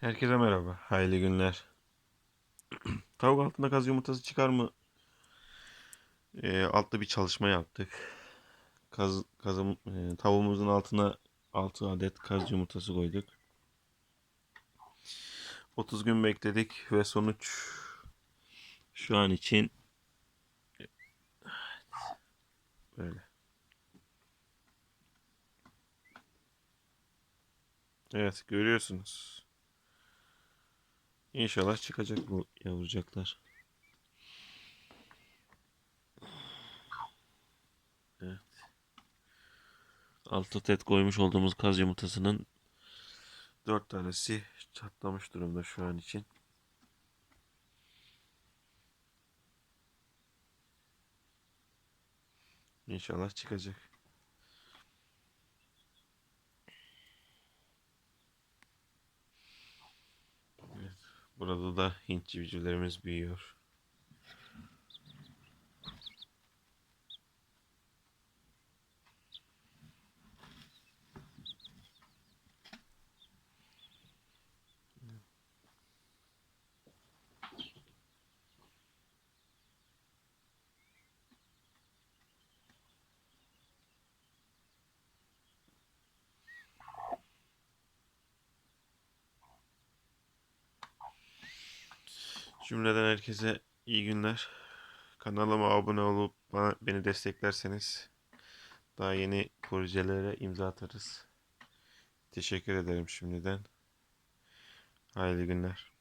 Herkese merhaba, hayırlı günler. Tavuk altında kaz yumurtası çıkar mı? Ee, altta bir çalışma yaptık. Kaz, kazım, e, tavuğumuzun altına 6 adet kaz yumurtası koyduk. 30 gün bekledik ve sonuç şu an için böyle. Evet, görüyorsunuz. İnşallah çıkacak bu yavrucaklar. Evet. Altı tet koymuş olduğumuz kaz yumurtasının dört tanesi çatlamış durumda şu an için. İnşallah çıkacak. Evet. Burada da Hint civcivlerimiz büyüyor. Cümleden herkese iyi günler. Kanalıma abone olup bana, beni desteklerseniz daha yeni projelere imza atarız. Teşekkür ederim şimdiden. Hayırlı günler.